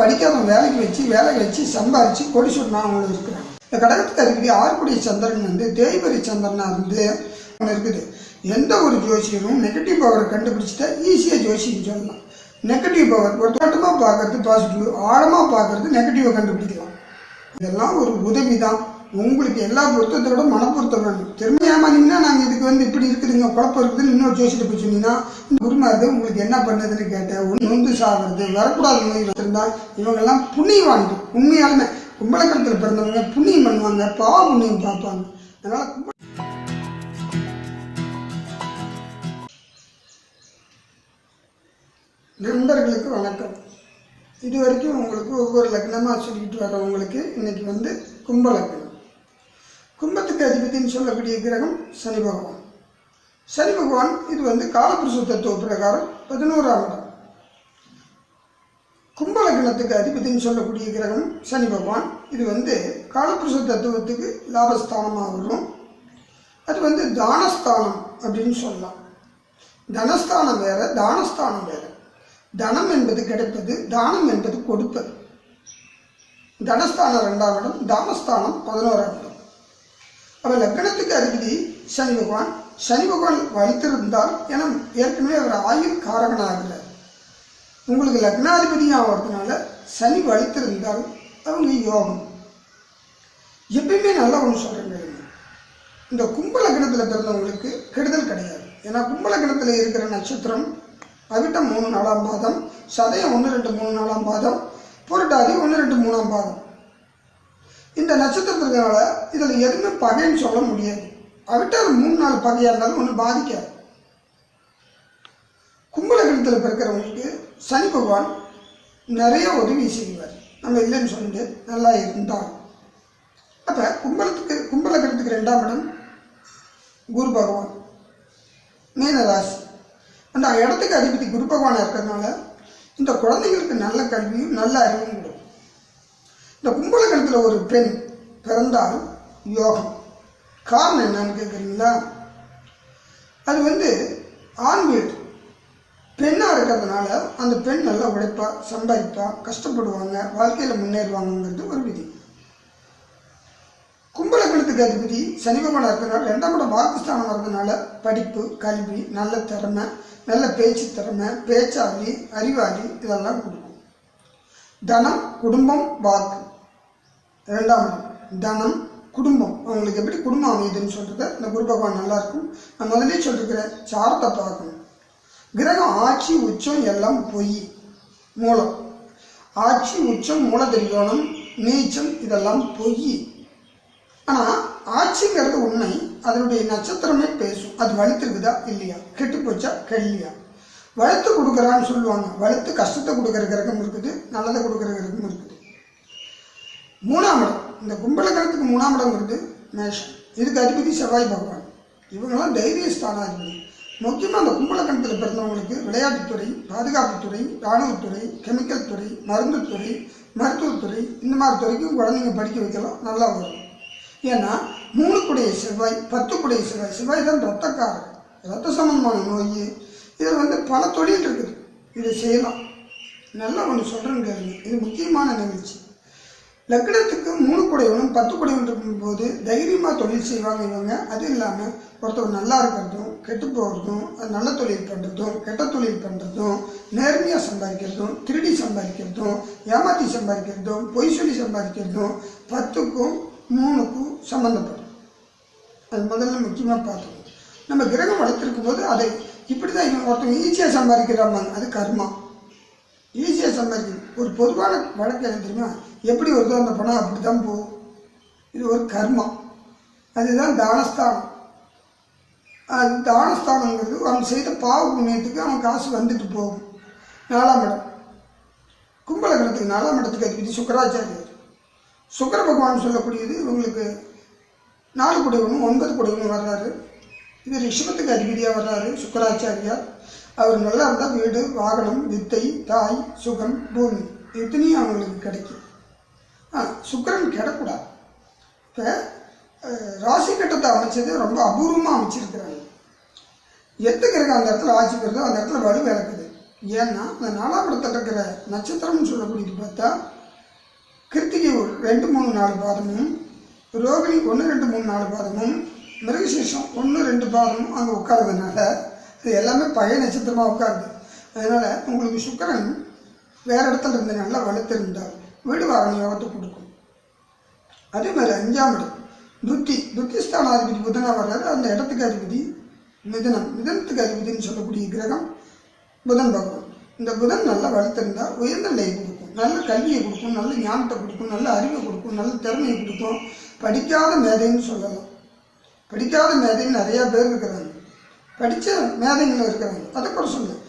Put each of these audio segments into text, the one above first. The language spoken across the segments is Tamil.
படிக்காதவங்க வேலைக்கு வச்சு வேலைக்கு வச்சு சம்பாதிச்சு கொடி சொன்னவங்களும் இருக்கிறாங்க. இந்த கடகத்துக்கு அருகே ஆறுக்குடி சந்திரன் வந்து தேய்பரி சந்திரனா இருந்து ஒண்ணு இருக்குது. எந்த ஒரு ஜோசியரும் நெகட்டிவ் பவரை கண்டுபிடிச்சிட்டா ஈஸியாக ஜோசியம் சொல்லலாம். நெகட்டிவ் பவர் ஒரு தோட்டமாக பார்க்கறது பாசிட்டிவ் ஆழமாக பார்க்கறது நெகட்டிவை கண்டுபிடிக்கலாம். இதெல்லாம் ஒரு உதவி தான் உங்களுக்கு எல்லா பொருத்தத்தோட மனப்பொருத்தம் வேணும் திரும்ப ஏமாந்தீங்கன்னா நாங்கள் இதுக்கு வந்து இப்படி இருக்குதுங்க குழப்பம் இருக்குதுன்னு இன்னொரு ஜோசிட்டு போய் சொன்னீங்கன்னா குருமாது உங்களுக்கு என்ன பண்ணுதுன்னு கேட்டேன். ஒன்று நொந்து சாகிறது வரக்கூடாத நோய் வந்திருந்தா இவங்கெல்லாம் புண்ணியவான்கள். உண்மையாலுமே கும்பலக்கணத்தில் பிறந்தவங்க புண்ணியம் பண்ணுவாங்க பாவ புண்ணியம் பார்ப்பாங்க. அதனால் கும்ப நண்பர்களுக்கு வணக்கம். இது வரைக்கும் உங்களுக்கு ஒவ்வொரு லக்னமாக சொல்லிக்கிட்டு வரவங்களுக்கு இன்னைக்கு வந்து கும்பலக்கணம் கும்பத்துக்கு அதிபதினு சொல்லக்கூடிய கிரகம் சனி பகவான். சனி பகவான் இது வந்து காலபுருஷ தத்துவ பிரகாரம் பதினோராம் இடம். கும்ப லக்னத்துக்கு அதிபதினு சொல்லக்கூடிய கிரகம் சனி பகவான். இது வந்து காலபுருஷ தத்துவத்துக்கு லாபஸ்தானமாக வரும். அது வந்து தானஸ்தானம் அப்படின்னு சொல்லலாம். தனஸ்தானம் வேற தானஸ்தானம் வேற. தனம் என்பது கிடைப்பது தானம் என்பது கொடுப்பது. தனஸ்தானம் ரெண்டாம் இடம் தானஸ்தானம் பதினோராம் இடம். அவள் லக்னத்துக்கு அதிபதி சனி பகவான் சனி பகவான் வலுத்திருந்தால் என ஏற்கனவே அவர் ஆயுள் காரகனாகிறார் உங்களுக்கு லக்னாதிபதியாக ஆகிறதுனால சனி வலுத்திருந்தால் அவங்க யோகம். எப்பயுமே நல்லா ஒன்று சொல்கிறேங்க இந்த கும்ப லக்னத்தில் பிறந்தவங்களுக்கு கெடுதல் கிடையாது. ஏன்னா கும்ப லக்னத்தில் இருக்கிற நட்சத்திரம் அவிட்டம் மூணு நாலாம் பாதம் சதயம் ஒன்று ரெண்டு மூணு நாலாம் பாதம் புரட்டாதி ஒன்று ரெண்டு மூணாம் பாதம். இந்த நட்சத்திரத்தினால இதில் எதுவுமே பகைன்னு சொல்ல முடியாது. அவிட்டம் மூணு நாலு பகையாக இருந்தாலும் ஒன்றும் பாதிக்காது. கும்பலகணத்தில் பிறக்கிறவங்களுக்கு சனி பகவான் நிறைய உதவி செய்வார். நம்ம இல்லைன்னு சொல்லிட்டு நல்லா இருந்தால் அப்போ கும்பலத்துக்கு கும்பலகணத்துக்கு ரெண்டாம் இடம் குரு பகவான். மீனராசி அந்த இடத்துக்கு அதிபதி குரு பகவானாக இருக்கிறதுனால இந்த குழந்தைங்களுக்கு நல்ல கல்வியும் நல்ல அறிவும் கொடுக்கும். இந்த கும்பலகணத்தில் ஒரு பெண் பிறந்தால் யோகம். காரணம் என்னன்னு கேட்குறீங்களா அது வந்து ஆண் வீடு. பெண்ணாக இருக்கிறதுனால அந்த பெண் நல்லா உழைப்பா சம்பாதிப்பா கஷ்டப்படுவாங்க வாழ்க்கையில் முன்னேறுவாங்கங்கிறது ஒரு விதி. கும்பலக்கணத்துக்கு அதிபதி சனி பகவான் இருக்கிறனால ரெண்டாம் இடம் வாக்குஸ்தானம் வர்றதுனால படிப்பு கல்வி நல்ல திறமை நல்ல பேச்சு திறமை பேச்சாளி அறிவாளி இதெல்லாம் கொடுக்கும். தனம் குடும்பம் வாக்கு. ரெண்டாம் தனம் குடும்பம். அவங்களுக்கு எப்படி குடும்பம் அமையுதுன்னு சொல்கிறது இந்த குரு பகவான் நல்லா இருக்கும் நான் முதலே சொல்லிருக்கிறேன் சாரத்தை பார்க்கணும் கிரகம் ஆட்சி உச்சம் எல்லாம் பொய் மூலம். ஆட்சி உச்சம் மூல திரிகோணம் நீச்சம் இதெல்லாம் பொய். ஆனால் ஆட்சிங்கிறது உண்மை அதனுடைய நட்சத்திரமே பேசும். அது வலுத்துருக்குதா இல்லையா? கெட்டு போச்சா? கெல்லியா வலுத்து கொடுக்குறான்னு சொல்லுவாங்க. வலுத்து கஷ்டத்தை கொடுக்குற கிரகம் இருக்குது நல்லதை கொடுக்குற கிரகம் இருக்குது. மூணாம் இடம். இந்த கும்பலகரத்துக்கு மூணாம் இடம்ங்கிறது மேஷம். இதுக்கு அதிபதி செவ்வாய் பகவான். இவங்கெல்லாம் தைரிய ஸ்தானாதிபதி முக்கியமாக அந்த கும்பலகணத்தில் பிறந்தவங்களுக்கு விளையாட்டுத்துறை பாதுகாப்புத்துறை இராணுவத்துறை கெமிக்கல் துறை மருந்துத்துறை மருத்துவத்துறை இந்த மாதிரி துறைக்கும் குழந்தைங்க படிக்க வைக்கலாம் நல்லா வரும். ஏன்னா மூணு குடைய செவ்வாய் பத்து குடைய செவ்வாய். செவ்வாய் தான் ரத்தக்காரர் ரத்த சம்பந்தமான நோய். இதில் வந்து பல தொழில் இருக்குது. இதை செய்யலாம். நல்லா ஒன்று சொல்கிறேன்னு கேளுங்க. இது முக்கியமான நிகழ்ச்சி. லக்னத்துக்கு மூணு குடையவனும் பத்து குடையவன் இருக்கும்போது தைரியமாக தொழில் செய்வாங்க இவங்க. அது இல்லாமல் ஒருத்தர் நல்லா இருக்கிறதும் கெட்டு போகிறதும் அது நல்ல தொழில் பண்ணுறதும் கெட்ட தொழில் பண்ணுறதும் நேர்மையாக சம்பாதிக்கிறதும் திருடி சம்பாதிக்கிறதும் ஏமாற்றி சம்பாதிக்கிறதும் பொய் சொல்லி சம்பாதிக்கிறதும் பத்துக்கும் மூணுக்கும் சம்மந்தப்படும் அது முதல்ல முக்கியமாக பார்த்துக்கணும். நம்ம கிரகம் வளர்த்துருக்கும் போது அதை இப்படி தான் இவங்க ஒருத்தவங்க ஈஸியாக சம்பாதிக்கிறாங்க. அது கர்மா. ஈஸியாக சம்பாதிக்கணும் ஒரு பொதுவான வழக்கு என்ன தெரியுமா? எப்படி வருதோ அந்த பணம் அப்படி தான் போகும். இது ஒரு கர்மம். அதுதான் தானஸ்தானம். அது தானஸ்தானங்கிறது அவன் செய்த பாவ புண்ணியத்துக்கு அவன் காசு வந்துட்டு போகும். நாலாம் இடம். கும்பலகணத்துக்கு நாலாம் இடத்துக்கு அதிபதி சுக்கராச்சாரியர். சுக்கர பகவான் சொல்லக்கூடியது இவங்களுக்கு நாலு குடைவனும் ஒன்பது குடைவனும் வர்றாரு. இது ரிஷபத்துக்கு அதிபதியாக வர்றாரு சுக்கராச்சாரியார். அவர் நல்லா இருந்தால் வீடு வாகனம் வித்தை தாய் சுகம் பூமி இத்தனையும் அவங்களுக்கு கிடைக்கும். ஆ சுக்கரன் கிடக்கூடாது. இப்போ ராசி கட்டத்தை அமைச்சது ரொம்ப அபூர்வமாக அமைச்சிருக்கிறாங்க. எந்த கிரகம் அந்த இடத்துல ஆட்சி பெறுதோ அந்த இடத்துல வலு விளக்குது. ஏன்னா அந்த நாலாம் இடத்துல இருக்கிற நட்சத்திரம்னு சொல்லக்கூடியது பார்த்தா கிருத்திகை ஒரு ரெண்டு மூணு நாலு பாதமும் ரோகிணி ஒன்று ரெண்டு மூணு நாலு பாதமும் மிருகசேஷம் ஒன்று ரெண்டு பாதமும் அங்கே உட்காரதுனால இது எல்லாமே பழைய நட்சத்திரமாக உட்காருது அதனால் உங்களுக்கு சுக்கிரன் வேறு இடத்துல இருந்து நல்லா வலுத்திருந்தால் வீடு வாகன யோகத்தை கொடுக்கும். அதே மாதிரி அஞ்சாம் இடம் துத்தி துத்திஸ்தான அதிபதி புதனா வர்றாரு. அந்த இடத்துக்கு அதிபதி மிதனம். மிதனத்துக்கு அதிபதினு சொல்லக்கூடிய கிரகம் புதன் பகவான். இந்த புதன் நல்லா வளர்த்திருந்தா உயர்ந்த நிலையை கொடுக்கும். நல்ல கல்வியை கொடுக்கும் நல்ல ஞானத்தை கொடுக்கும் நல்ல அறிவை கொடுக்கும் நல்ல திறமையை கொடுக்கும். படிக்காத மேதைன்னு சொல்லலாம். படிக்காத மேதைன்னு நிறையா பேர் இருக்கிறாங்க. படித்த மேதைங்களும் இருக்கிறாங்க. அதை கூட சொல்லுங்கள்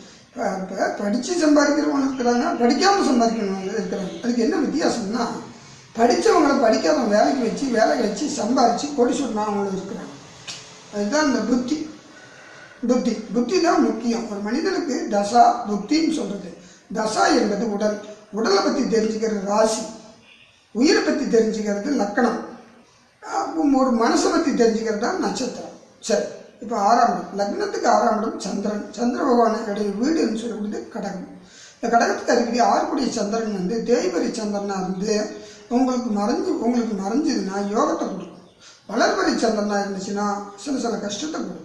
இப்போ படித்து சம்பாதிக்கிறவங்க இருக்கிறாங்க படிக்காமல் சம்பாதிக்கிறவங்க இருக்கிறாங்க. அதுக்கு என்ன வித்தியாசம்னா படித்தவங்களை படிக்காதவங்க வேலைக்கு வச்சு வேலைக்கு வச்சு சம்பாதிச்சு கொடி சொன்னவங்களும் இருக்கிறாங்க. அதுதான் இந்த புத்தி. புத்தி. புத்தி தான் முக்கியம். ஒரு மனிதனுக்கு தசா புத்தின்னு சொல்கிறது தசா என்பது உடல். உடலை பற்றி தெரிஞ்சுக்கிறது ராசி. உயிரை பற்றி தெரிஞ்சுக்கிறது லக்கணம். ஒரு மனசை பற்றி தெரிஞ்சுக்கிறது தான் நட்சத்திரம். சரி. இப்போ ஆறாம் இடம் லக்னத்துக்கு ஆறாம் இடம் சந்திரன் சந்திர பகவானுடைய வீடுன்னு சொல்லக்கூடியது கடகம். இந்த கடகத்துக்கு அதிபதி ஆறுக்குடிய சந்திரன் வந்து தேய்வரி சந்திரனாக இருந்து உங்களுக்கு மறைஞ்சு உங்களுக்கு மறைஞ்சதுன்னா யோகத்தை கொடுக்கும். வளர்வரி சந்திரனாக இருந்துச்சுன்னா சில சில கஷ்டத்தை கொடுக்கும்.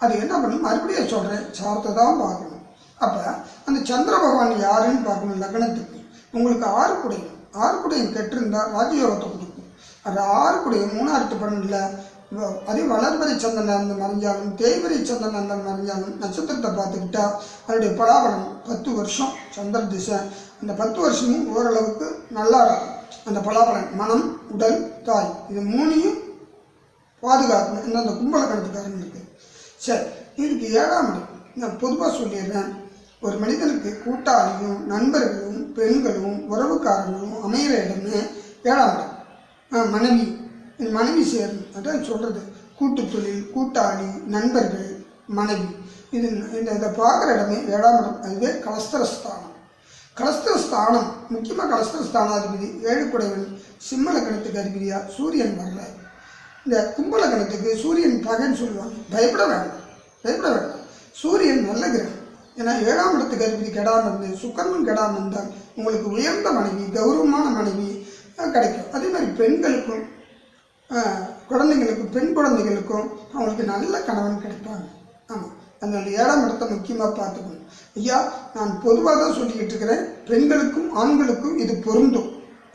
அது என்ன பண்ணும்? மறுபடியும் சொல்கிறேன் சார்த்தை தான் பார்க்கணும். அப்போ அந்த சந்திர பகவான் யாருன்னு பார்க்கணும் லக்னத்துக்கு. உங்களுக்கு ஆறு குடையும் ஆறு குடையும் கெட்டிருந்தால் ராஜயோகத்தை கொடுக்கும். அது ஆறு குடையும் மூணாயிரத்து பன்னெண்டில் அதே வளர்மறை சந்திரன் மறைஞ்சாலும் தேய்மறை சந்திரன் மறைஞ்சாலும் நட்சத்திரத்தை பார்த்துக்கிட்டா அதனுடைய பலாபலம் பத்து வருஷம் சந்திர திசை. அந்த பத்து வருஷமும் ஓரளவுக்கு நல்லா இருக்கும். அந்த பலாபலன் மனம் உடல் தாய் இது மூணையும் பாதுகாக்கணும். இந்த அந்த கும்பல கணத்துக்காரங்களுக்கு சரி இதுக்கு ஏழாம் இடம். நான் பொதுவாக சொல்லிடுறேன் ஒரு மனிதனுக்கு கூட்டாளியும் நண்பர்களும் பெண்களும் உறவுக்காரங்களும் அமைகிற இடமே ஏழாம் இடம். ஆ, மனைவி. என் மனைவி சேர்ந்து அதான் சொல்கிறது கூட்டு தொழில் கூட்டாளி நண்பர்கள் மனைவி. இது இந்த இதை பார்க்குற இடமே ஏழாம் இடம் அதுவே கலஸ்தரஸ்தானம். கலஸ்தரஸ்தானம் முக்கியமாக கலஸ்தரஸ்தானாதிபதி ஏழு சிம்மலக்கணத்துக்கு சிம்மல சூரியன் வரல. இந்த கும்பலக்கணத்துக்கு சூரியன் பகைன்னு சொல்லுவாங்க. பயப்பட வேண்டாம். பயப்பட வேண்டாம். சூரியன் நல்ல கிரகம். ஏன்னா ஏழாம் இடத்துக்கு அதிபதி கெடாமல் இருந்து சுக்கரனும் கெடாமல் இருந்தால் உங்களுக்கு உயர்ந்த மனைவி கௌரவமான மனைவி கிடைக்கும். அதே மாதிரி பெண்களுக்கும் குழந்தைங்களுக்கும் பெண் குழந்தைகளுக்கும் அவங்களுக்கு நல்ல கணவன் கிடைப்பாங்க. ஆமாம் அந்த ஏழாம் இடத்தை முக்கியமாக பார்த்துக்கணும். ஐயா நான் பொதுவாக தான் சொல்லிக்கிட்டு இருக்கிறேன் பெண்களுக்கும் ஆண்களுக்கும் இது பொருந்தும்.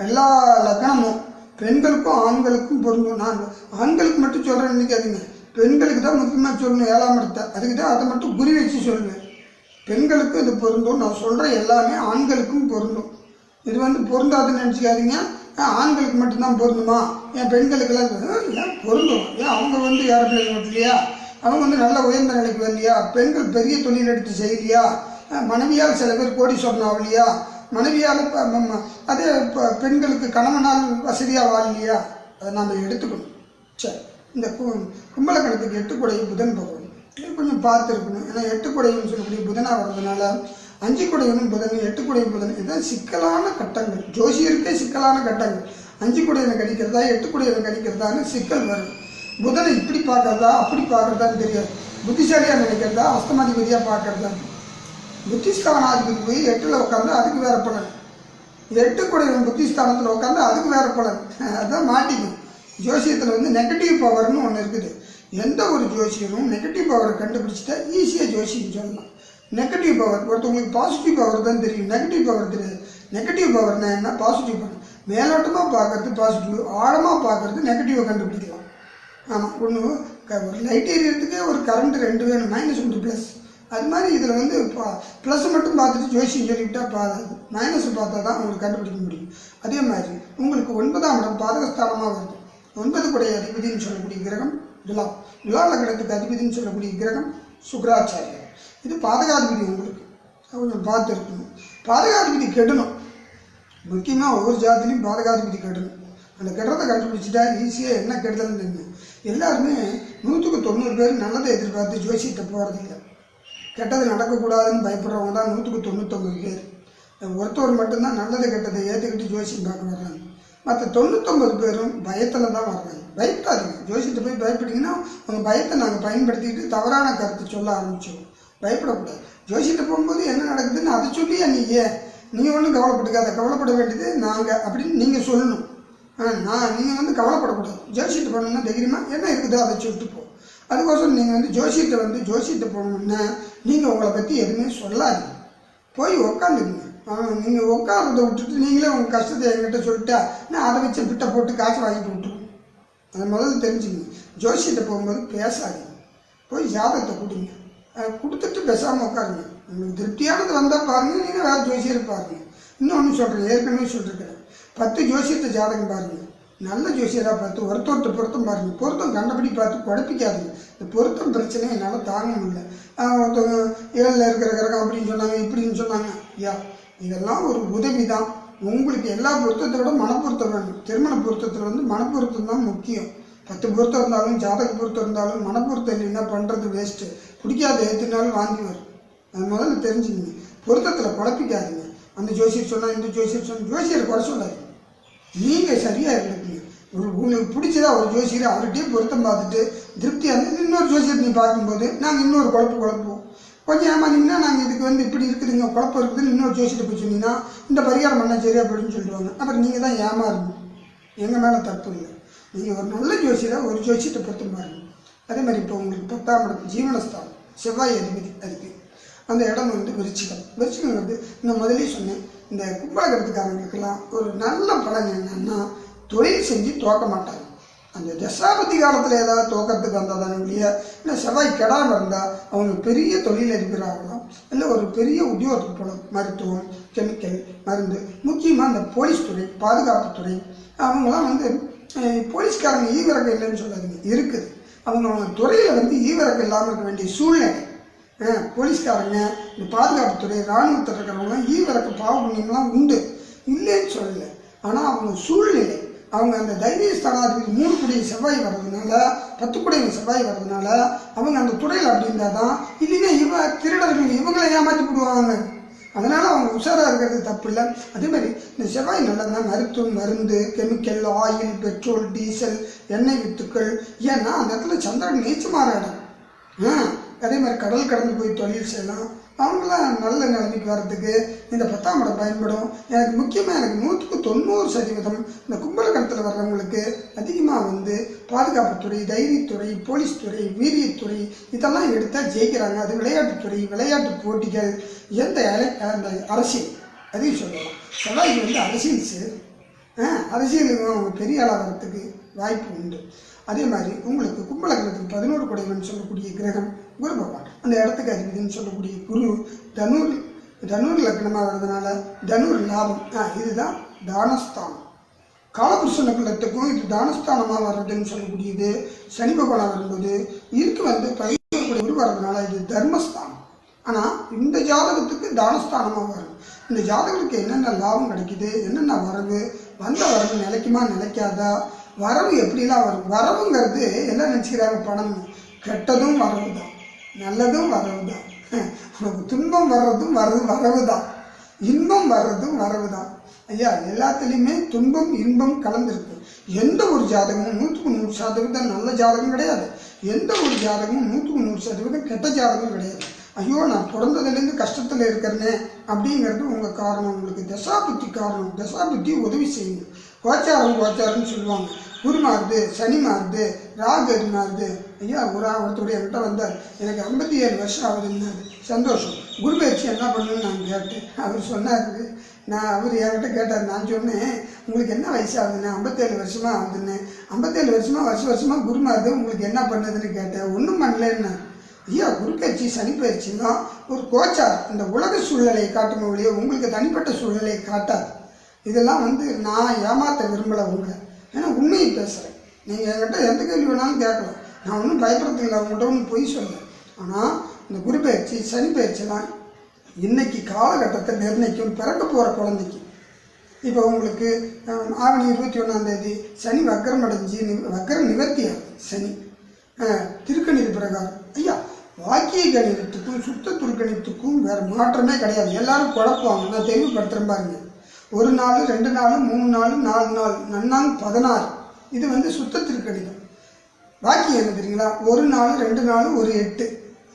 எல்லா லக்னமும் பெண்களுக்கும் ஆண்களுக்கும் பொருந்தும். நான் ஆண்களுக்கு மட்டும் சொல்கிறேன் நினைக்காதீங்க. பெண்களுக்கு தான் முக்கியமாக சொல்லணும் ஏழாம் இடத்தை. அதுக்கு தான் அதை மட்டும் குறி வச்சு சொல்லுவேன். பெண்களுக்கும் இது பொருந்தும். நான் சொல்கிற எல்லாமே ஆண்களுக்கும் பொருந்தும். இது வந்து பொருந்தாதுன்னு நினச்சிக்காதீங்க. ஆண்களுக்கு மட்டும்தான் பொருந்துமா? ஏன் பெண்களுக்கெல்லாம் ஏன் பொருந்தும்? ஏன் அவங்க வந்து ஏரோப்ளேன் ஓட்டலையா அவங்க வந்து நல்ல உயர்ந்த நிலைக்கு வரலையா? பெண்கள் பெரிய தொழில் எடுத்து செய்யலையா? மனைவியால் சில பேர் கோடீஸ்வரன் ஆகலையா? மனைவியால் அதே இப்போ பெண்களுக்கு கணவனால் வசதியாக வாழலையா? அதை நாம் எடுத்துக்கணும். சரி இந்த கு கும்பல எட்டு கொடை புதன் பகவான். இது கொஞ்சம் பார்த்துருக்கணும். ஏன்னா எட்டு கொடைன்னு சொல்லக்கூடிய புதனாக வர்றதுனால அஞ்சு கொடையனும் புதன் எட்டு கொடையும் புதன் இதுதான் சிக்கலான கட்டங்கள். ஜோசியருக்கே சிக்கலான கட்டங்கள். அஞ்சு குடையனை கணிக்கிறதா எட்டு குடையனை கணிக்கிறதான்னு சிக்கல் வரும் புதனை இப்படி பார்க்கறதா அப்படி பார்க்கறதான்னு தெரியாது. புத்திசாலியாக நினைக்கிறதா அஸ்தமாதிபதியாக பார்க்கறதா? புத்திஸ்தானாதிபதி போய் எட்டில் உட்காந்து அதுக்கு வேற பலன். எட்டு குடைவன் புத்திஸ்தானத்தில் உட்காந்து அதுக்கு வேற பலன். அதுதான் மாட்டிக்கும் ஜோசியத்தில் வந்து நெகட்டிவ் பவர்னு ஒன்று இருக்குது. எந்த ஒரு ஜோசியரும் நெகட்டிவ் பவரை கண்டுபிடிச்சிட்டா ஈஸியாக ஜோசியம் சொல்லலாம். நெகட்டிவ் பவர் ஒருத்தவங்களுக்கு பாசிட்டிவ் பவர் தான் தெரியும். நெகட்டிவ் பவர் தெரியாது நெகட்டிவ் பவர்னா என்ன? பாசிட்டிவ் பவர் மேலோட்டமாக பார்க்கறது பாசிட்டிவ் ஆழமாக பார்க்கறது நெகட்டிவாக கண்டுபிடிக்கலாம். ஆமாம் ஒன்று ஒரு லைட் எரியறதுக்கே ஒரு கரண்ட் ரெண்டு வேணும். மைனஸ் ஒன்று ப்ளஸ் அது மாதிரி இதில் வந்து பா ப்ளஸ் மட்டும் பார்த்துட்டு ஜோசியம் சொல்லிவிட்டால் பாதாது மைனஸ் பார்த்தா தான் உங்களுக்கு கண்டுபிடிக்க முடியும். அதே மாதிரி உங்களுக்கு ஒன்பதாம் இடம் பாதகஸ்தானமாக வருது. ஒன்பது குடைய அதிபதினு சொல்லக்கூடிய கிரகம் துலா துலா லக்னத்துக்கு அதிபதினு சொல்லக்கூடிய கிரகம் சுக்கராச்சாரியர். இது பாதகாதிபதி உங்களுக்கு. கொஞ்சம் பார்த்து இருக்கணும் பாதகாதிபதி கெடணும். முக்கியமாக ஒவ்வொரு ஜாதிலையும் பாதகாதிபதி கெடணும். அந்த கெடுறதை கண்டுபிடிச்சிட்டா ஈஸியாக என்ன கெடுதல்னு தெரியும். எல்லாருமே நூற்றுக்கு தொண்ணூறு பேர் நல்லதை எதிர்பார்த்து ஜோசியத்தை போகிறதில்ல கெட்டது நடக்கக்கூடாதுன்னு பயப்படுறவங்க தான் நூற்றுக்கு தொண்ணூத்தொம்பது பேர். ஒருத்தவர் மட்டும்தான் நல்லது கெட்டதை ஏற்றுக்கிட்டு ஜோசியம் பார்க்க வர்றாங்க. மற்ற தொண்ணூத்தொம்பது பேரும் பயத்தில் தான் வர்றாங்க. பயப்படாதீங்க. ஜோசியத்தை போய் பயப்பட்டீங்கன்னா உங்கள் பயத்தை நாங்கள் பயன்படுத்திக்கிட்டு தவறான கருத்து சொல்ல ஆரம்பிச்சோம் பயப்படக்கூடாது. ஜோசியிட்ட போகும்போது என்ன நடக்குதுன்னு அதை சொல்லியா நீங்க நீ ஒன்றும் கவலைப்பட்டுக்காத கவலைப்பட வேண்டியது நாங்கள் அப்படின்னு நீங்கள் சொல்லணும். ஆ, நான் நீங்கள் வந்து கவலைப்படக்கூடாது. ஜோசியிட்ட போகணும்னா தைரியமாக என்ன இருக்குதோ அதை சொல்லிட்டு போ. அதுக்கோசரம் நீங்கள் வந்து ஜோசியிட்ட வந்து ஜோசியிட்ட போகணும்னா நீங்கள் உங்களை பற்றி எதுவுமே சொல்லாதீங்க. போய் உக்காந்துக்குங்க. நீங்கள் உட்காரத விட்டுட்டு நீங்களே உங்கள் கஷ்டத்தை என்கிட்ட சொல்லிட்டா நான் அதை வச்சு பிட்டை போட்டு காசு வாங்கிட்டு விட்டுருவோம் அதை முதல்ல தெரிஞ்சுக்கங்க. ஜோசியிட்ட போகும்போது பேசாதீங்க. போய் ஜாதகத்தை கொடுங்க கொடுத்துட்டு பேசாமல் உட்காருங்க உங்களுக்கு திருப்தியானது வந்தால் பாருங்கள் நீங்கள் வேறு ஜோசியர் பாருங்க இன்னொன்று சொல்கிறேன் ஏற்கனவே சொல்லியிருக்கிறேன் பத்து ஜோசியத்தை ஜாதகம் பாருங்க நல்ல ஜோசியராக பார்த்து ஒருத்தொருத்த பொருத்தம் பாருங்க பொருத்தம் கண்டபடி பார்த்து குழப்பிக்காதுங்க இந்த பொருத்தம் பிரச்சனை என்னால் தாங்க முடியல ஒருத்தவங்க ஏழில் இருக்கிற கிரகம் அப்படின்னு சொன்னாங்க இப்படின்னு சொன்னாங்க ஐயா இதெல்லாம் ஒரு உதவி தான் உங்களுக்கு எல்லா பொருத்தத்தை விட மனப்பொருத்தம் வேணும் திருமண பொருத்தத்தில் வந்து மனப்பொருத்தம் தான் முக்கியம் பத்து பொருத்தம் இருந்தாலும் ஜாதக பொருத்தம் இருந்தாலும் மனப்பொருத்தம் இல்லைன்னா பண்ணுறது வேஸ்ட்டு பிடிக்காத ஏற்றுனாலும் வாங்கி வரும் அது முதல்ல தெரிஞ்சுக்கங்க. பொருத்தத்தில் குழப்பிக்காதீங்க அந்த ஜோசியர் சொன்னால் இந்த ஜோசியர் சொன்ன ஜோசியரை குறை சொல்லாதீங்க. நீங்கள் சரியாக இருக்கீங்க. ஒரு- உங்களுக்கு பிடிச்சதா ஒரு ஜோசியர் அவர்கிட்டயே பொருத்தம் பார்த்துட்டு திருப்தியாக இருந்து இன்னொரு ஜோசியர் நீ பார்க்கும்போது நாங்கள் இன்னொரு குழப்பு குழப்போம் கொஞ்சம் ஏமாந்தீங்கன்னா நாங்கள் இதுக்கு வந்து இப்படி இருக்குதுங்க குழப்பம் இருக்குதுன்னு இன்னொரு ஜோசியத்தை போய் சொன்னீங்கன்னா இந்த பரிகாரம் பண்ணால் சரியா போயிடுன்னு சொல்லிடுவாங்க அப்புறம் நீங்கள் தான் ஏமாறணும். எங்கள் மேலே தப்பு இல்லை. நீங்கள் ஒரு நல்ல ஜோசியரை ஒரு ஜோசியத்தை பொருத்தம் பாருங்க. அதே மாதிரி இப்போ உங்களுக்கு பத்தாம் இடம் ஜீவனஸ்தானம். செவ்வாய் அதிபதி அதுக்கு. அந்த இடம் வந்து விருச்சிகம். விருச்சிகம் வந்து நான் முதலே சொன்னேன் இந்த கும்பகரத்துக்காரங்களுக்கெல்லாம் ஒரு நல்ல பலன் என்னன்னா தொழில் செஞ்சு துவக்க மாட்டாங்க. அந்த தசாபதி காலத்தில் ஏதாவது தோக்கத்துக்கு வந்தால் தானே ஒழிய இல்லை செவ்வாய் கெடாமல் இருந்தால் அவங்க பெரிய தொழில் அதிபராகலாம் இல்லை ஒரு பெரிய உத்தியோகத்துக்கு போகலாம் மருத்துவம் கெமிக்கல் மருந்து முக்கியமாக அந்த போலீஸ் துறை பாதுகாப்பு துறை. அவங்களாம் வந்து போலீஸ்காரங்க ஈவிரகம் இல்லைன்னு சொல்லாதீங்க இருக்குது. அவங்க அவங்க துறையில் வந்து ஈவிரக்கம் இல்லாமல் இருக்க வேண்டிய சூழ்நிலை. ஆ, போலீஸ்காரங்க இந்த பாதுகாப்புத்துறை இராணுவத்தில் இருக்கிறவங்களாம் ஈவிரக்க பாவபுண்ணியம்லாம் உண்டு. இல்லைன்னு சொல்லல. ஆனால் அவங்க சூழ்நிலை அவங்க அந்த தைரிய ஸ்தானாதிபதி மூணு குடிய செவ்வாய் வர்றதுனால பத்து குடிய செவ்வாய் வர்றதுனால அவங்க அந்த துறையில் அப்படி இருந்தால் தான் இல்லைன்னா இவ திருடர்கள் இவங்களை ஏமாற்றி விடுவாங்க அதனால் அவங்க உஷாராக இருக்கிறது தப்பு இல்லை அதே மாதிரி இந்த செவ்வாய் நல்லதுனா மருத்துவம் மருந்து கெமிக்கல் ஆயில் பெட்ரோல் டீசல் எண்ணெய் வித்துக்கள். ஏன்னா அந்த இடத்துல சந்திரன் நீச்சமாற இடம் அதே மாதிரி கடல் கடந்து போய் தொழில் செய்யலாம். அவங்களாம் நல்ல நிலைமைக்கு வர்றதுக்கு இந்த பத்தாம் இடம் பயன்படும். எனக்கு முக்கியமாக எனக்கு நூற்றுக்கு தொண்ணூறு சதவீதம் இந்த கும்பலகணத்தில் வர்றவங்களுக்கு அதிகமாக வந்து பாதுகாப்புத்துறை தைரியத்துறை போலீஸ் துறை வீரியத்துறை இதெல்லாம் எடுத்தால் ஜெயிக்கிறாங்க. அது விளையாட்டுத்துறை விளையாட்டு போட்டிகள் எந்த அந்த அரசியல். அதையும் சொல்லலாம். செவ்வாய்க்கு வந்து அரசியல் சேர். அரசியலுக்கு அவங்க பெரிய ஆளாக வர்றதுக்கு வாய்ப்பு உண்டு. அதே மாதிரி உங்களுக்கு கும்பலக்கணத்துக்கு பதினோரு குடைவன் சொல்லக்கூடிய கிரகம் குரு பகவான். அந்த இடத்துக்கு அதிபதினு சொல்லக்கூடிய குரு தனுர் தனுர் லக்னமாக வர்றதுனால தனுர் லாபம். ஆ இதுதான் தானஸ்தானம். காலபுருஷ லக்னத்துக்கும் இது தானஸ்தானமாக வர்றதுன்னு சொல்லக்கூடியது சனி பகவானாக வரும்போது இதுக்கு வந்து பதினோரு குரு வர்றதுனால இது தர்மஸ்தானம். ஆனால் இந்த ஜாதகத்துக்கு தானஸ்தானமாக வரும். இந்த ஜாதகத்துக்கு என்னென்ன லாபம் கிடைக்குது என்னென்ன வரவு வந்த வரவு நிலைக்குமா நிலைக்காதா வரவு எப்படிலாம் வரும்? வரவுங்கிறது என்ன நினச்சிக்கிறாங்க? பணம். கெட்டதும் வரவு தான் நல்லதும் வரவு தான் உனக்கு துன்பம் வர்றதும் வரது வரவு தான் இன்பம் வர்றதும் வரவு தான் ஐயா எல்லாத்துலேயுமே துன்பம் இன்பம் கலந்துருக்கு. எந்த ஒரு ஜாதகமும் நூற்றுக்கு நூறு சதவீதம் நல்ல ஜாதகம் கிடையாது. எந்த ஒரு ஜாதகமும் நூற்றுக்கு நூறு சதவீதம் கெட்ட ஜாதகம் கிடையாது. ஐயோ நான் பிறந்ததுலேருந்து கஷ்டத்தில் இருக்கிறனே அப்படிங்கிறது உங்கள் காரணம். உங்களுக்கு தசாபுத்தி காரணம். தசாபுத்தி உதவி செய்யுங்க. கோச்சாரம் கோச்சாரம்னு சொல்லுவாங்க. குரு மாறுது சனி மாறுது ராகு மாறுது ஐயா ஒரு ஒருத்தருடைய என்கிட்ட வந்தார் எனக்கு ஐம்பத்தி ஏழு வருஷம் ஆகுதுன்னாரு சந்தோஷம். குரு பயிற்சி என்ன பண்ணணும்னு நான் கேட்டேன். அவர் சொன்னார் நான் அவர் என்கிட்ட கேட்டார் நான் சொன்னேன் உங்களுக்கு என்ன வயசு ஆகுதுன்னு ஐம்பத்தேழு வருஷமாக ஆகுதுன்னு. ஐம்பத்தேழு வருஷமாக வருஷம் வருஷமாக குருமாது உங்களுக்கு என்ன பண்ணுதுன்னு கேட்டேன். ஒன்றும் பண்ணலன்னு ஐயா குரு பயிற்சி தான் ஒரு கோச்சார் இந்த உலக சூழ்நிலையை காட்டும் ஒழிய உங்களுக்கு தனிப்பட்ட சூழ்நிலையை காட்டாது. இதெல்லாம் வந்து நான் ஏமாற்ற விரும்பலை உங்களை ஏன்னா உண்மையை பேசுகிறேன் நீங்கள் என்கிட்ட எந்த கேள்வி வேணாலும் கேட்கலாம். நான் ஒன்றும் பயப்படுறது இல்லை உங்கள்கிட்ட ஒன்றும் பொய் சொல்லுவேன் ஆனால் இந்த குரு பயிற்சி சனி பயிற்சிலாம் இன்னைக்கு காலகட்டத்தை நிர்ணயிக்கும் பிறக்க போகிற குழந்தைக்கு. இப்போ உங்களுக்கு ஆவணி இருபத்தி ஒன்றாந்தேதி சனி வக்கரம் அடைஞ்சு நி- வக்கரம் நிவர்த்தி சனி. அஹ், பிரகாரம். ஐயா வாக்கிய கணிதத்துக்கும் சுத்த துருக்கணித்துக்கும் வேறு மாற்றமே கிடையாது. எல்லாரும் குழப்புவாங்க. நான் தெளிவுபடுத்துகிறேன் பாருங்க. ஒரு நாள் ரெண்டு நாள் மூணு நாள் நாலு நாள் நன்னாங் பதினாறு. இது வந்து சுத்த திருக்கணிதம். பாக்கி என்ன தெரியுங்களா? ஒரு நாள் ரெண்டு நாள் ஒரு எட்டு.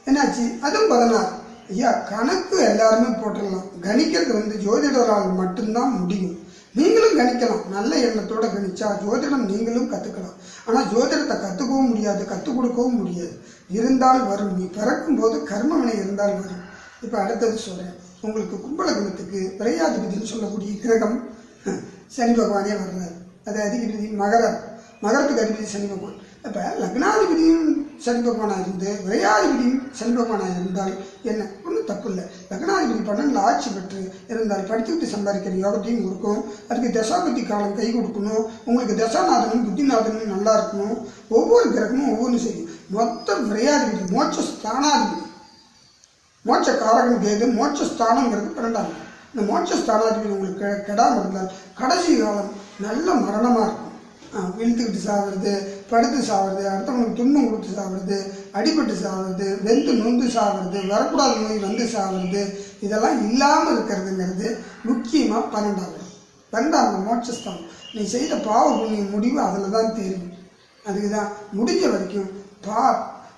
என்னாச்சு? அதுவும் பதினாறு. ஐயா கணக்கு எல்லாருமே போட்டுடலாம். கணிக்கிறது வந்து ஜோதிடரால் மட்டும்தான் முடியும். நீங்களும் கணிக்கலாம். நல்ல எண்ணத்தோடு கணிச்சா ஜோதிடம் நீங்களும் கற்றுக்கலாம் ஆனால் ஜோதிடத்தை கற்றுக்கவும் முடியாது கற்றுக் கொடுக்கவும் முடியாது. இருந்தால் வரும். நீ பிறக்கும் போது கர்மவினை இருந்தால் வரும். இப்போ அடுத்தது சொல்கிறேன் உங்களுக்கு கும்பலகணத்துக்கு பிரயாதிபதினு சொல்லக்கூடிய கிரகம் சனி பகவானே வர்றார். அது அதிபதி மகரம். மகரத்துக்கு அதிபதி சனி பகவான். அப்போ லக்னாதிபதியும் சனி பகவானாக இருந்து விரையாதிபதியும் சனி பகவானாக இருந்தால் என்ன? ஒன்றும் தப்பு இல்லை லக்னாதிபதி பன்னெண்டில் ஆட்சி பெற்று இருந்தால் படித்துக்கிட்டு சம்பாதிக்கிற யோகத்தையும் கொடுக்கும். அதுக்கு தசாபதி காலம் கை கொடுக்கணும். உங்களுக்கு தசாநாதனும் புத்திநாதனும் நல்லா இருக்கணும். ஒவ்வொரு கிரகமும் ஒவ்வொன்றும் செய்யும் மொத்த விரையாதிபதி மோட்ச ஸ்தானாதிபதி மோட்ச காரகம் கேது மோட்ச ஸ்தானங்கிறது பன்னெண்டாம். இந்த மோட்ச ஸ்தானாதிபதி உங்களுக்கு கெடாமல் இருந்தால் கடைசி காலம் நல்ல மரணமாக இருக்கும். இழுத்துக்கிட்டு சாகிறது படுத்து சாகிறது அடுத்தவங்களுக்கு துன்பம் கொடுத்து சாகிறது அடிபட்டு சாகிறது வெந்து நொந்து சாகிறது வரக்கூடாத நோய் வந்து சாகிறது இதெல்லாம் இல்லாமல் இருக்கிறதுங்கிறது முக்கியமாக பன்னெண்டாவது. பன்னெண்டாவது பன்னெண்டாம் மோட்சஸ்தானம். நீ செய்த பாவ புண்ணிய முடிவு அதில் தான் தெரியும் அதுக்கு தான் முடிஞ்ச வரைக்கும் பா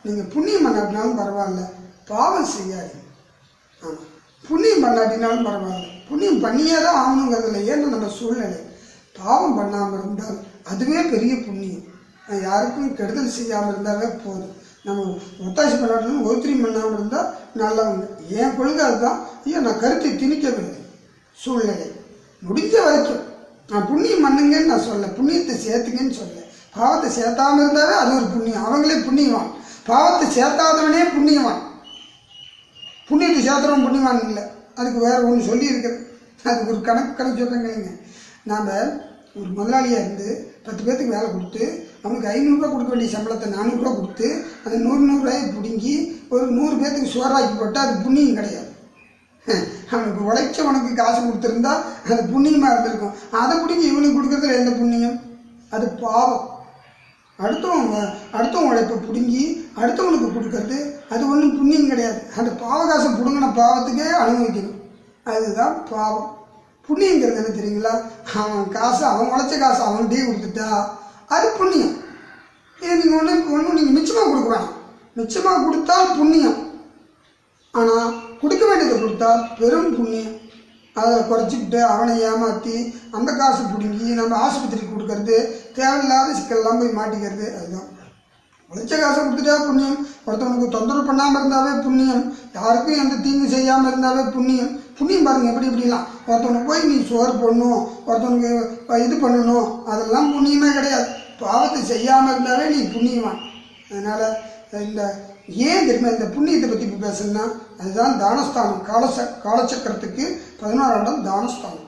நீங்கள் புண்ணியம் பண்ணாட்டினாலும் பரவாயில்ல பாவம் செய்யாதீங்க. ஆமாம் புண்ணியம் பண்ணாட்டினாலும் பரவாயில்ல. புண்ணியம் பண்ணியே தான் ஆகணுங்கிறதுல ஏன்னா நம்ம சூழ்நிலை? பாவம் பண்ணாமல் இருந்தால் அதுவே பெரிய புண்ணியம். யாருக்கும் கெடுதல் செய்யாமல் இருந்தாலே போதும். நம்ம ஒத்தாசி பண்ணாட்டிலும் ஒத்திரியம் பண்ணாமல் இருந்தால் நல்லவங்க. என் கொள்கை அதுதான். ஐயா நான் கருத்தை திணிக்கவில்லை. சூழ்நிலை. முடிஞ்ச வரைக்கும் நான் புண்ணியம் பண்ணுங்கன்னு நான் சொல்ல புண்ணியத்தை சேர்த்துங்கன்னு சொல்ல பாவத்தை சேர்த்தாமல் இருந்தாவே அது ஒரு புண்ணியம். அவங்களே புண்ணியவான். பாவத்தை சேர்த்தாதவனே புண்ணியவான். புண்ணியத்தை சேர்த்தவன் புண்ணியவான் இல்லை. அதுக்கு வேறு ஒன்று சொல்லியிருக்கிறேன். அதுக்கு ஒரு கணக்கு கணக்கு சொல்கிறேங்க நாம் ஒரு முதலாளியாக இருந்து பத்து பேர்த்துக்கு வேலை கொடுத்து அவனுக்கு ஐநூறுரூவா கொடுக்க வேண்டிய சம்பளத்தை நானூறுரூவா கொடுத்து அந்த நூறு நூறுரூவாயை பிடுங்கி ஒரு நூறு பேர்த்துக்கு சோறாக்கி போட்டால் அது புண்ணியம் கிடையாது. அவனுக்கு உழைச்சவனுக்கு காசு கொடுத்துருந்தா அது புண்ணியமாக இருந்திருக்கும். அதை பிடிங்கி இவனுக்கு கொடுக்குறதுல எந்த புண்ணியம்? அது பாவம். அடுத்தவங்க அடுத்தவங்க உழைப்பை பிடுங்கி அடுத்தவனுக்கு கொடுக்கறது அது ஒன்றும் புண்ணியம் கிடையாது. அந்த பாவகாசம் பிடுங்கின பாவத்துக்கே அனுபவிக்கணும். அதுதான் பாவம். புண்ணியங்கிறது என்ன தெரியுங்களா? அவன் காசு அவன் உழைச்ச காசு டீ கொடுத்துட்டா அது புண்ணியம். இது நீங்கள் ஒன்று ஒன்றும் நீங்கள் மிச்சமாக கொடுக்க வேணாம் மிச்சமாக கொடுத்தால் புண்ணியம். ஆனால் கொடுக்க வேண்டியதை கொடுத்தா பெரும் புண்ணியம். அதை குறைச்சிக்கிட்டு அவனை ஏமாற்றி அந்த காசு பிடுங்கி நம்ம ஆஸ்பத்திரிக்கு கொடுக்கறது தேவையில்லாத சிக்கல்லாம் போய் மாட்டிக்கிறது அதுதான். உழைச்ச காசை கொடுத்துட்டா புண்ணியம். ஒருத்தவனுக்கு தொந்தரவு பண்ணாமல் இருந்தாவே புண்ணியம். யாருக்கும் எந்த தீங்கு செய்யாமல் இருந்தாவே புண்ணியம். புண்ணியம் பாருங்கள் எப்படி இப்படிலாம். ஒருத்தவனுக்கு போய் நீ சோறு போடணும் ஒருத்தவனுக்கு இது பண்ணணும் அதெல்லாம் புண்ணியமே கிடையாது. பாவத்தை செய்யாமல் இருந்தாவே நீ புண்ணியவான். அதனால் இந்த ஏன் தெரியுமா இந்த புண்ணியத்தை பற்றி இப்போ பேசணும்னா அதுதான் தானஸ்தானம். காலச காலச்சக்கரத்துக்கு பதினோராம் இடம் தானஸ்தானம்.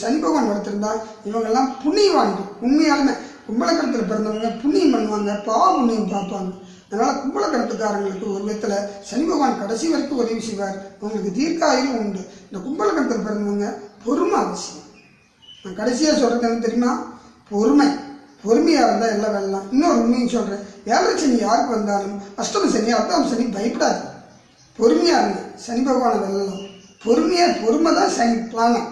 சனி பகவான் நடத்திருந்தா இவங்கெல்லாம் புண்ணியவான்கள். உண்மையாலுமே கும்பலக்கணத்தில் பிறந்தவங்க புண்ணியம் பண்ணுவாங்க பாவ புண்ணியம் பார்ப்பாங்க. அதனால் கும்பலக்கணத்துக்காரங்களுக்கு ஒரு விதத்தில் சனி பகவான் கடைசி வரைக்கும் உதவி செய்வார். அவங்களுக்கு தீர்க்காயும் உண்டு. இந்த கும்பலக்கணத்தில் பிறந்தவங்க பொறுமை அவசியம். நான் கடைசியாக சொல்கிறது என்ன தெரியுமா? பொறுமை. பொறுமையாக இருந்தால் எல்லாம் வெல்லலாம். இன்னொரு உண்மையும் சொல்கிறேன் ஏழரை சனி யாருக்கு வந்தாலும் அஷ்டம சனி அர்த்தாம் சனி பயப்படாது. பொறுமையாக இருங்க. சனி பகவானை வெல்லலாம். பொறுமையாக பொறுமை தான் சனி பிளானட்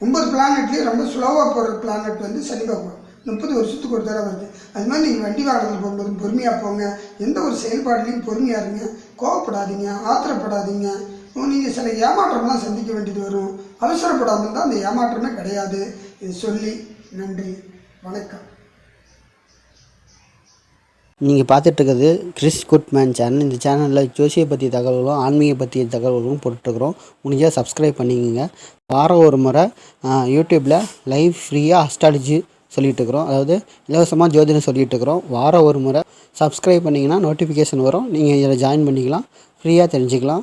ஒன்பது பிளானெட்லேயும் ரொம்ப ஸ்லோவாக போகிற பிளானட் வந்து சனி பகவான். முப்பது வருஷத்துக்கு ஒரு தடவை வருது. அது மாதிரி நீங்கள் வண்டி வாகனத்தில் போகும்போது பொறுமையாக போங்க. எந்த ஒரு செயல்பாடுலையும் பொறுமையாக இருங்க. கோவப்படாதீங்க. ஆத்திரப்படாதீங்க. நீங்கள் சில ஏமாற்றம்லாம் சந்திக்க வேண்டியது வரும். அவசரப்படாமல் தான் அந்த ஏமாற்றமே கிடையாது. இது சொல்லி நன்றி. வணக்கம். நீங்கள் பார்த்துட்டு கிறிஸ் குட்மேன் சேனல். இந்த சேனலில் ஜோசியை பற்றிய தகவல்களும் ஆன்மீக பற்றிய தகவல்களும் போட்டுருக்குறோம் முடிஞ்சால் சப்ஸ்கிரைப் பண்ணிக்கோங்க. வாரம் ஒரு முறை யூடியூப்பில் லைவ் ஃப்ரீயாக அஸ்ட்ராலஜி சொல்லிகிட்டு இருக்கிறோம் அதாவது இலவசமாக ஜோதிடம் சொல்லிகிட்டு இருக்கிறோம் வாரம் ஒரு முறை சப்ஸ்கிரைப் பண்ணிங்கன்னா நோட்டிஃபிகேஷன் வரும். நீங்கள் இதில் ஜாயின் பண்ணிக்கலாம். ஃப்ரீயாக தெரிஞ்சுக்கலாம்.